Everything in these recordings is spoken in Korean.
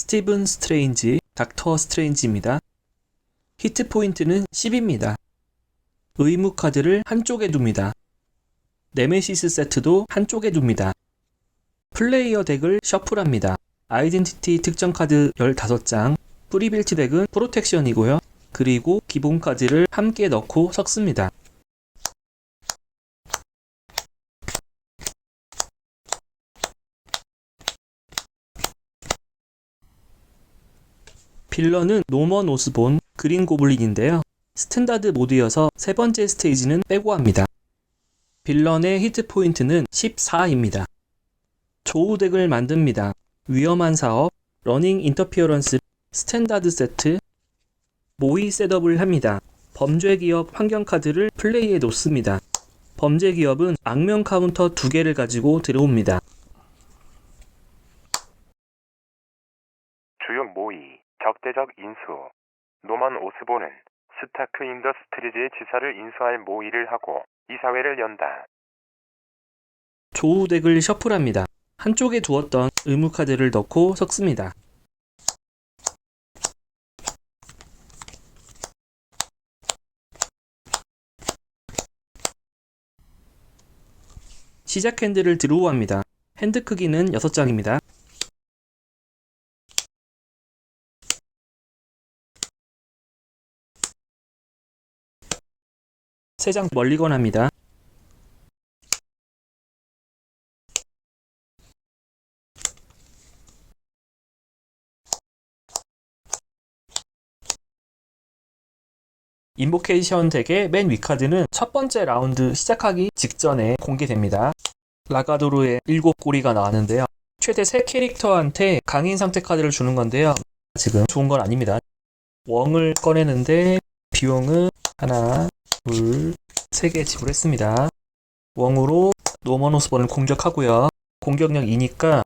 스티븐 스트레인지, 닥터 스트레인지입니다. 히트 포인트는 10입니다. 의무 카드를 한쪽에 둡니다. 네메시스 세트도 한쪽에 둡니다. 플레이어 덱을 셔플합니다. 아이덴티티 특정 카드 15장, 프리빌트 덱은 프로텍션이고요. 그리고 기본 카드를 함께 넣고 섞습니다. 빌런은 노먼 오스본 그린 고블린인데요. 스탠다드 모드여서 세 번째 스테이지는 빼고 합니다. 빌런의 히트 포인트는 14입니다. 조우 덱을 만듭니다. 위험한 사업, 러닝 인터피어런스, 스탠다드 세트, 모의 셋업을 합니다. 범죄 기업 환경 카드를 플레이에 놓습니다. 범죄 기업은 악명 카운터 두 개를 가지고 들어옵니다. 주요 모의, 적대적 인수. 노만 오스본은 스타크 인더스트리즈의 지사를 인수할 모의를 하고 이사회를 연다. 조우 덱을 셔플합니다. 한쪽에 두었던 의무 카드를 넣고 섞습니다. 시작 핸드를 드로우합니다. 핸드 크기는 6장입니다. 세 장 멀리건 합니다. 인보케이션 덱의 맨 위카드는 첫 번째 라운드 시작하기 직전에 공개됩니다. 라가도르의 7꼬리가 나왔는데요. 최대 3캐릭터한테 강인 상태 카드를 주는 건데요. 지금 좋은 건 아닙니다. 웡을 꺼내는데 비용은 하나, 둘, 세개 지불했습니다. 웡으로 노머노스본을 공격하고요. 공격력 2니까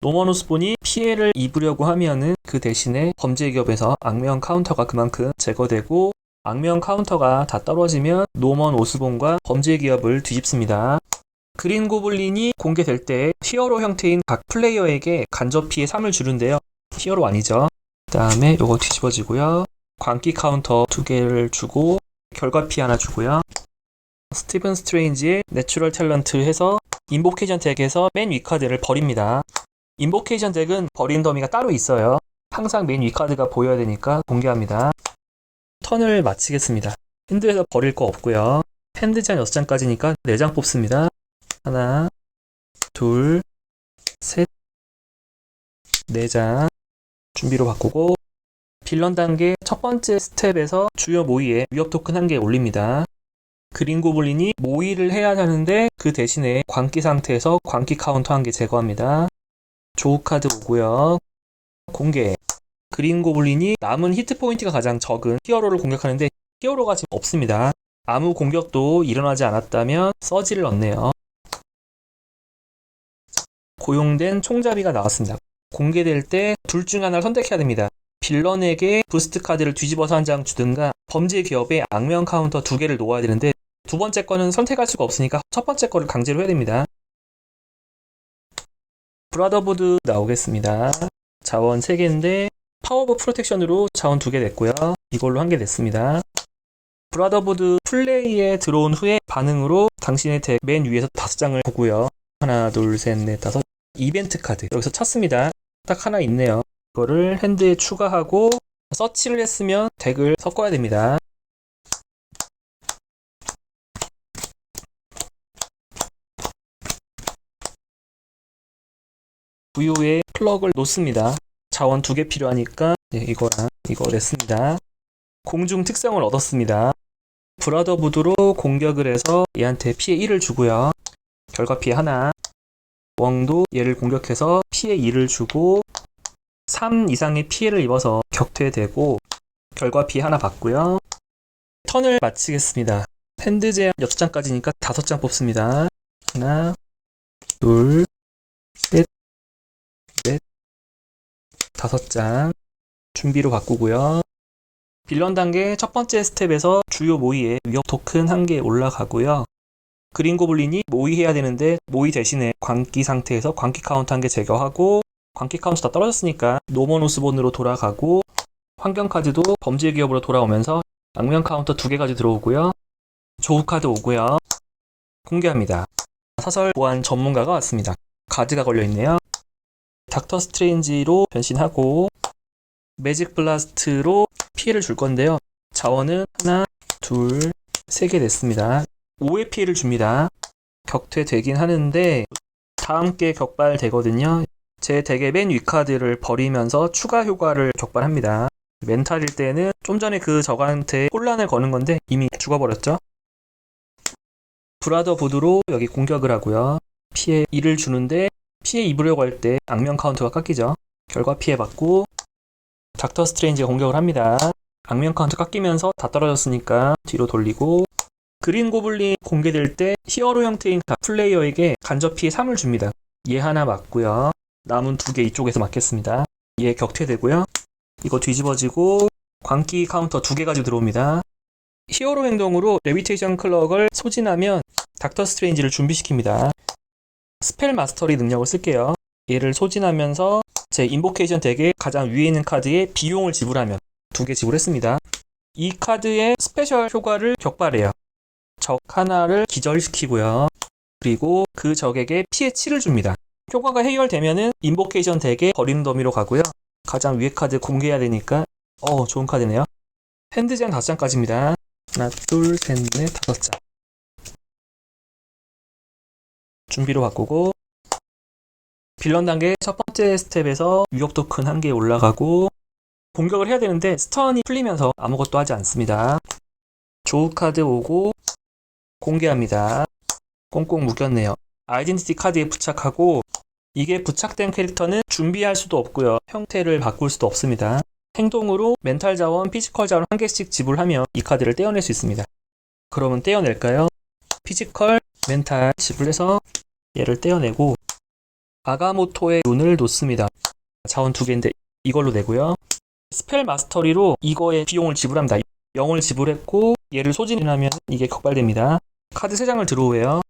노머노스본이 피해를 입으려고 하면은 그 대신에 범죄 기업에서 악명 카운터가 그만큼 제거되고 악명 카운터가 다 떨어지면 노먼 오스본과 범죄 기업을 뒤집습니다. 그린 고블린이 공개될 때 히어로 형태인 각 플레이어에게 간접 피해 3을 주는데요. 히어로 아니죠. 그 다음에 요거 뒤집어지고요. 광기 카운터 두 개를 주고 결과 피 하나 주고요. 스티븐 스트레인지의 내추럴 탤런트 해서 인보케이션 덱에서 맨 위카드를 버립니다. 인보케이션 덱은 버린 더미가 따로 있어요. 항상 맨 위카드가 보여야 되니까 공개합니다. 턴을 마치겠습니다. 핸드에서 버릴 거 없고요. 핸드 제한 6장까지니까 4장 뽑습니다. 하나, 둘, 셋, 4장 준비로 바꾸고 빌런 단계 첫 번째 스텝에서 주요 모의에 위협 토큰 한 개 올립니다. 그린 고블린이 모의를 해야 하는데 그 대신에 광기 상태에서 광기 카운터 한 개 제거합니다. 조우 카드 오고요. 공개. 그린 고블린이 남은 히트 포인트가 가장 적은 히어로를 공격하는데 히어로가 지금 없습니다. 아무 공격도 일어나지 않았다면 서지를 넣네요. 고용된 총잡이가 나왔습니다. 공개될 때 둘 중 하나를 선택해야 됩니다. 빌런에게 부스트 카드를 뒤집어서 한 장 주든가 범죄 기업에 악명 카운터 두 개를 놓아야 되는데 두 번째 거는 선택할 수가 없으니까 첫 번째 거를 강제로 해야 됩니다. 브라더보드 나오겠습니다. 자원 3개인데 파워브 프로텍션으로 자원 2개 됐고요. 이걸로 한개 됐습니다. 브라더보드 플레이에 들어온 후에 반응으로 당신의 덱 맨 위에서 다섯 장을 보고요. 하나, 둘, 셋, 넷, 다섯. 이벤트 카드. 여기서 찾습니다. 딱 하나 있네요. 이거를 핸드에 추가하고 서치를 했으면 덱을 섞어야 됩니다. 부유에 플럭을 놓습니다. 자원 두 개 필요하니까 네, 이거랑 이거 냈습니다. 공중 특성을 얻었습니다. 브라더 부드로 공격을 해서 얘한테 피해 1을 주고요. 결과 피해 하나. 웡도 얘를 공격해서 피해 2를 주고 3 이상의 피해를 입어서 격퇴되고 결과 피해 하나 받고요. 턴을 마치겠습니다. 핸드 제한 6장까지니까 5장 뽑습니다. 하나, 둘, 셋, 넷, 다섯 장 준비로 바꾸고요. 빌런 단계 첫 번째 스텝에서 주요 모의에 위협 토큰 한 개 올라가고요. 그린 고블린이 모의해야 되는데 모의 대신에 광기 상태에서 광기 카운트 한 개 제거하고 광기 카운트 다 떨어졌으니까 노먼 오스본으로 돌아가고 환경 카드도 범죄 기업으로 돌아오면서 악명 카운터 두 개까지 들어오고요. 조우 카드 오고요. 공개합니다. 사설 보안 전문가가 왔습니다. 가드가 걸려 있네요. 닥터 스트레인지로 변신하고 매직 블라스트로 피해를 줄 건데요. 자원은 하나, 둘, 세 개 됐습니다. 5의 피해를 줍니다. 격퇴되긴 하는데 다음 게 격발되거든요. 제 덱의 맨 위카드를 버리면서 추가 효과를 격발합니다. 멘탈일 때는 좀 전에 그 적한테 혼란을 거는 건데 이미 죽어버렸죠. 브라더 보드로 여기 공격을 하고요. 피해 2를 주는데 피해 입으려고 할 때 악명 카운트가 깎이죠. 결과 피해 받고 닥터 스트레인지가 공격을 합니다. 악명 카운트 깎이면서 다 떨어졌으니까 뒤로 돌리고 그린 고블린 공개될 때 히어로 형태인 각 플레이어에게 간접 피해 3을 줍니다. 얘 하나 맞고요. 남은 두 개 이쪽에서 맞겠습니다. 얘 격퇴되고요. 이거 뒤집어지고 광기 카운터 두 개 가지고 들어옵니다. 히어로 행동으로 레비테이션 클럭을 소진하면 닥터 스트레인지를 준비시킵니다. 스펠 마스터리 능력을 쓸게요. 얘를 소진하면서 제 인보케이션 덱의 가장 위에 있는 카드에 비용을 지불하면 두 개 지불했습니다. 이 카드의 스페셜 효과를 격발해요. 적 하나를 기절시키고요. 그리고 그 적에게 피해 7을 줍니다. 효과가 해결되면은 인보케이션 덱에 버리는 더미로 가고요. 가장 위에 카드 공개해야 되니까 어 좋은 카드네요. 핸드 제한 5장까지입니다. 하나, 둘, 셋, 넷, 다섯 장. 준비로 바꾸고 빌런 단계 첫 번째 스텝에서 위협 토큰 한 개 올라가고 공격을 해야 되는데 스턴이 풀리면서 아무것도 하지 않습니다. 조우 카드 오고 공개합니다. 꽁꽁 묶였네요. 아이덴티티 카드에 부착하고 이게 부착된 캐릭터는 준비할 수도 없고요. 형태를 바꿀 수도 없습니다. 행동으로 멘탈 자원, 피지컬 자원 한 개씩 지불하면 이 카드를 떼어낼 수 있습니다. 그러면 떼어낼까요? 피지컬, 멘탈 지불해서 얘를 떼어내고 아가모토의 눈을 놓습니다. 자원 두 개인데 이걸로 내고요. 스펠 마스터리로 이거의 비용을 지불합니다. 0을 지불했고 얘를 소진하면 이게 격발됩니다. 카드 3장을 드로우해요.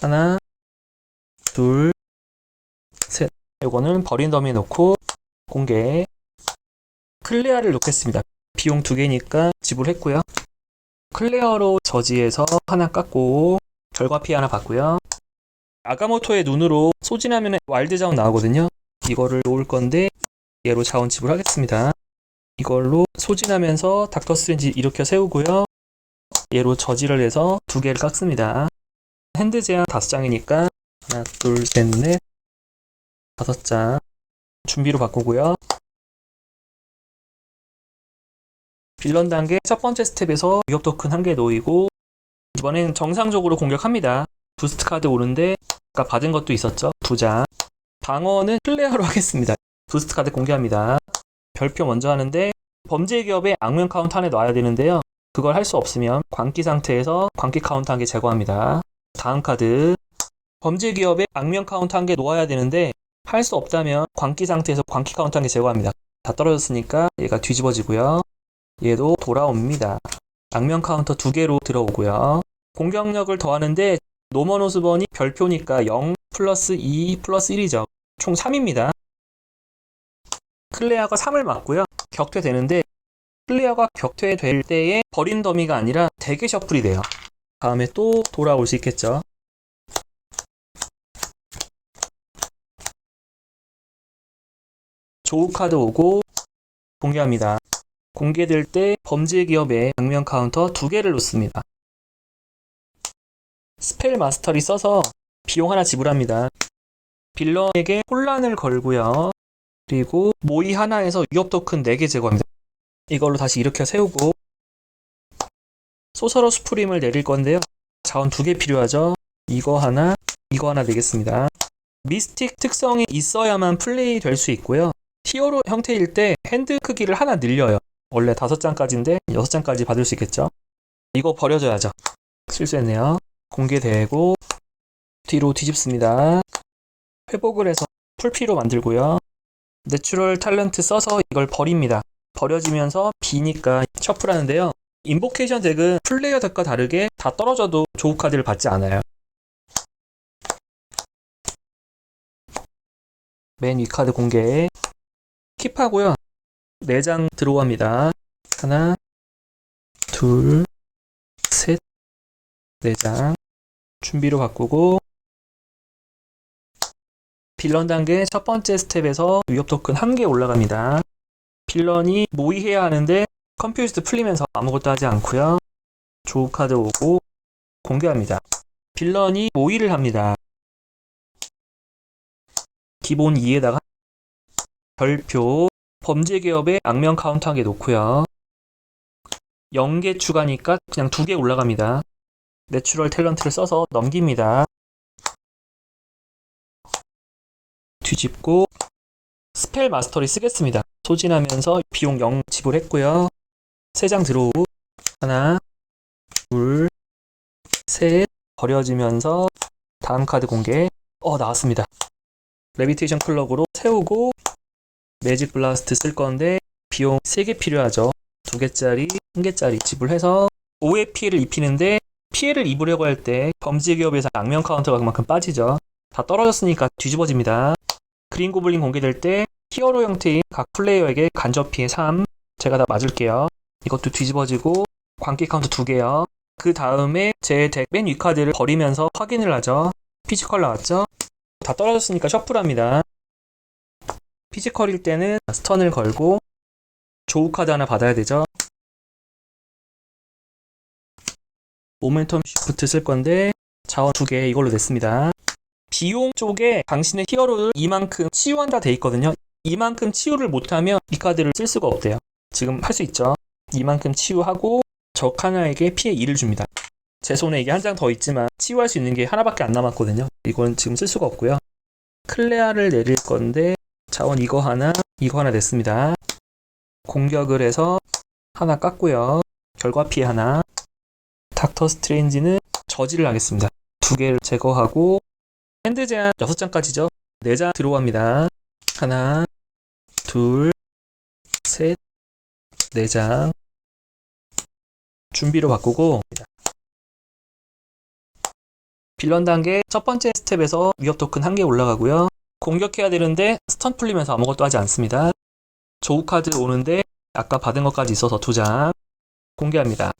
하나, 둘, 셋. 이거는 버린 더미에 놓고 공개. 클레아를 놓겠습니다. 비용 두 개니까 지불했고요. 클레어로 저지해서 하나 깎고 결과 피해 하나 받고요. 아가모토의 눈으로 소진하면 와일드 자원 나오거든요. 이거를 놓을 건데 얘로 자원 지불하겠습니다. 이걸로 소진하면서 닥터 스트레인지 일으켜 세우고요. 얘로 저지를 해서 두 개를 깎습니다. 핸드 제한 다섯 장이니까 하나, 둘, 셋, 넷, 다섯 장 준비로 바꾸고요. 빌런 단계 첫 번째 스텝에서 위협 토큰 한 개 놓이고 이번엔 정상적으로 공격합니다. 부스트 카드 오는데 아까 받은 것도 있었죠. 두 장. 방어는 플레이어로 하겠습니다. 부스트 카드 공개합니다. 별표 먼저 하는데 범죄 기업에 악명 카운트 안에 놔야 되는데요. 그걸 할 수 없으면 광기 상태에서 광기 카운트 한 개 제거합니다. 다음 카드 범죄 기업에 악명 카운트 한 개 놓아야 되는데 할 수 없다면 광기 상태에서 광기 카운트 한 개 제거합니다. 다 떨어졌으니까 얘가 뒤집어지고요. 얘도 돌아옵니다. 악명 카운터 두 개로 들어오고요. 공격력을 더하는데 노먼 오스번이 별표니까 0 플러스 2 플러스 1이죠. 총 3입니다. 클레아가 3을 맞고요. 격퇴되는데 클레아가 격퇴될 때에 버린 더미가 아니라 대게 셔플이 돼요. 다음에 또 돌아올 수 있겠죠. 조우 카드 오고 공개합니다. 공개될 때 범죄 기업의 악명 카운터 두 개를 놓습니다. 스펠 마스터리 써서 비용 하나 지불합니다. 빌런에게 혼란을 걸고요. 그리고 모의 하나에서 위협 토큰 4개 제거합니다. 이걸로 다시 일으켜 세우고 소서러 수프림을 내릴 건데요. 자원 두개 필요하죠. 이거 하나, 이거 하나 되겠습니다. 미스틱 특성이 있어야만 플레이 될 수 있고요. 히어로 형태일 때 핸드 크기를 하나 늘려요. 원래 5장까지인데 6장까지 받을 수 있겠죠. 이거 버려줘야죠. 실수했네요. 공개되고 뒤로 뒤집습니다. 회복을 해서 풀피로 만들고요. 내추럴 탤런트 써서 이걸 버립니다. 버려지면서 비니까 셔플하는데요. 인보케이션 덱은 플레이어 덱과 다르게 다 떨어져도 조우 카드를 받지 않아요. 맨 위 카드 공개. 킵하고요. 4장 들어옵니다. 하나, 둘, 셋, 4장. 준비로 바꾸고 빌런 단계 첫 번째 스텝에서 위협 토큰 1개 올라갑니다. 빌런이 모의해야 하는데 컴퓨즈드 풀리면서 아무것도 하지 않고요. 조우 카드 오고 공개합니다. 빌런이 모의를 합니다. 기본 2에다가 별표 범죄 기업의 악명 카운트 한개 놓고요. 0개 추가니까 그냥 2개 올라갑니다. 내추럴 탤런트를 써서 넘깁니다. 뒤집고 스펠 마스터리 쓰겠습니다. 소진하면서 비용 0 지불했고요. 3장 들어오고 하나, 둘, 셋 버려지면서 다음 카드 공개 어 나왔습니다. 레비테이션 클럭으로 세우고 매직 블라스트 쓸 건데 비용 3개 필요하죠. 2개짜리, 1개짜리 지불해서 5의 피해를 입히는데 피해를 입으려고 할 때 범죄 기업에서 악명 카운터가 그만큼 빠지죠. 다 떨어졌으니까 뒤집어집니다. 그린 고블린 공개될 때 히어로 형태인 각 플레이어에게 간접 피해 3 제가 다 맞을게요. 이것도 뒤집어지고 광기 카운트 2개요. 그 다음에 제 덱 맨 위 카드를 버리면서 확인을 하죠. 피지컬 나왔죠? 다 떨어졌으니까 셔플합니다. 피지컬일 때는 스턴을 걸고 조우 카드 하나 받아야 되죠. 모멘텀 쉬프트 쓸 건데 자원 두 개 이걸로 냈습니다. 비용 쪽에 당신의 히어로를 이만큼 치유한다 돼 있거든요. 이만큼 치유를 못하면 이 카드를 쓸 수가 없대요. 지금 할 수 있죠. 이만큼 치유하고 적 하나에게 피해 2를 줍니다. 제 손에 이게 한 장 더 있지만 치유할 수 있는 게 하나밖에 안 남았거든요. 이건 지금 쓸 수가 없고요. 클레아를 내릴 건데 자원 이거 하나, 이거 하나 냈습니다. 공격을 해서 하나 깎고요. 결과 피해 하나. 닥터 스트레인지는 저지를 하겠습니다. 두 개를 제거하고 핸드 제한 6장까지죠. 4장 들어갑니다. 하나, 둘, 셋, 4장. 준비로 바꾸고 빌런 단계 첫 번째 스텝에서 위협 토큰 한 개 올라가고요. 공격해야 되는데 스턴 풀리면서 아무것도 하지 않습니다. 조우 카드 오는데 아까 받은 것까지 있어서 두 장 공개합니다.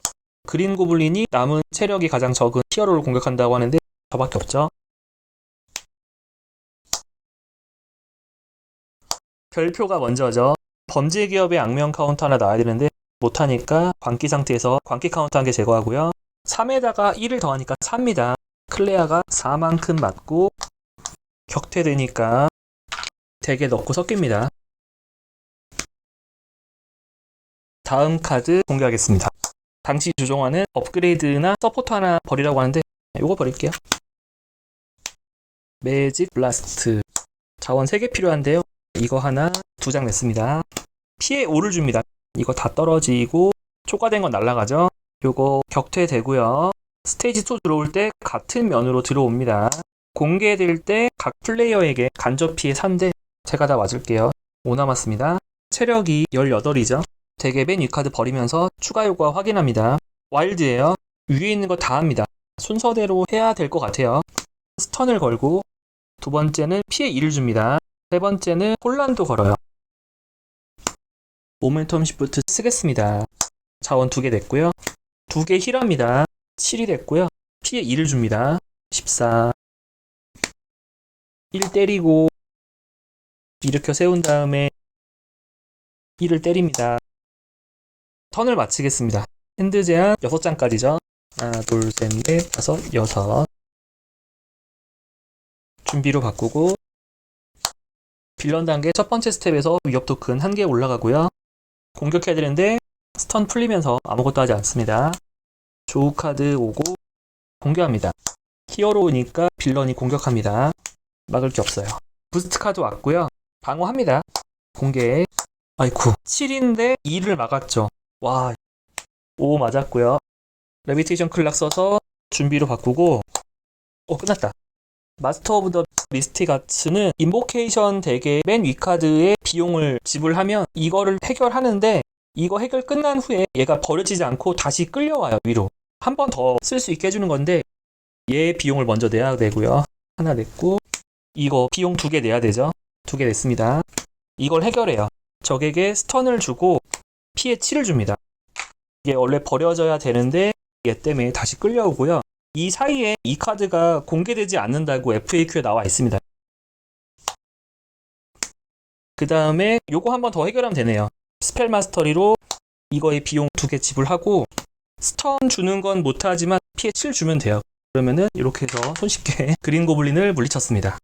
그린 고블린이 남은 체력이 가장 적은 히어로를 공격한다고 하는데 저밖에 없죠. 별표가 먼저죠. 범죄 기업의 악명 카운트 하나 나와야 되는데 못하니까 광기 상태에서 광기 카운트 한개 제거하고요. 3에다가 1을 더하니까 4입니다. 클레아가 4만큼 맞고 격퇴되니까 덱에 넣고 섞입니다. 다음 카드 공개하겠습니다. 당시 조종하는 업그레이드나 서포트 하나 버리라고 하는데 이거 버릴게요. 매직 블라스트 자원 3개 필요한데요. 이거 하나 두 장 냈습니다. 피해 5를 줍니다. 이거 다 떨어지고 초과된 건 날라가죠. 요거 격퇴되고요. 스테이지 2 들어올 때 같은 면으로 들어옵니다. 공개될 때 각 플레이어에게 간접 피해 3대 제가 다 맞을게요. 5 남았습니다. 체력이 18이죠. 되게 맨 위카드 버리면서 추가 효과 확인합니다. 와일드예요. 위에 있는 거 다 합니다. 순서대로 해야 될 것 같아요. 스턴을 걸고 두 번째는 피해 2를 줍니다. 세 번째는 혼란도 걸어요. 모멘텀 시프트 쓰겠습니다. 자원 두개 됐고요. 두개 힐합니다. 7이 됐고요. 피해 2를 줍니다. 14. 1 때리고 일으켜 세운 다음에 1을 때립니다. 턴을 마치겠습니다. 핸드 제한 6장까지죠. 하나, 둘, 셋, 넷, 다섯, 여섯. 준비로 바꾸고 빌런 단계 첫 번째 스텝에서 위협 토큰 한 개 올라가고요. 공격해야 되는데 스턴 풀리면서 아무것도 하지 않습니다. 조우 카드 오고 공격합니다. 히어로니까 빌런이 공격합니다. 막을 게 없어요. 부스트 카드 왔고요. 방어합니다. 공개. 아이쿠. 7인데 2를 막았죠. 와. 5 맞았고요. 레비테이션 클락 써서 준비로 바꾸고 어 끝났다. 마스터 오브 더 미스티가츠는 인보케이션 덱의 맨 위카드의 비용을 지불하면 이거를 해결하는데 이거 해결 끝난 후에 얘가 버려지지 않고 다시 끌려와요 위로 한 번 더 쓸 수 있게 해주는 건데 얘 비용을 먼저 내야 되고요 하나 냈고 이거 비용 두 개 내야 되죠 두 개 냈습니다. 이걸 해결해요. 적에게 스턴을 주고 피해 7을 줍니다. 이게 원래 버려져야 되는데 얘 때문에 다시 끌려오고요. 이 사이에 이 카드가 공개되지 않는다고 FAQ에 나와 있습니다. 그 다음에 요거 한 번 더 해결하면 되네요. 스펠 마스터리로 이거의 비용 두 개 지불하고 스턴 주는 건 못하지만 피해 7 주면 돼요. 그러면은 이렇게 해서 손쉽게 그린 고블린을 물리쳤습니다.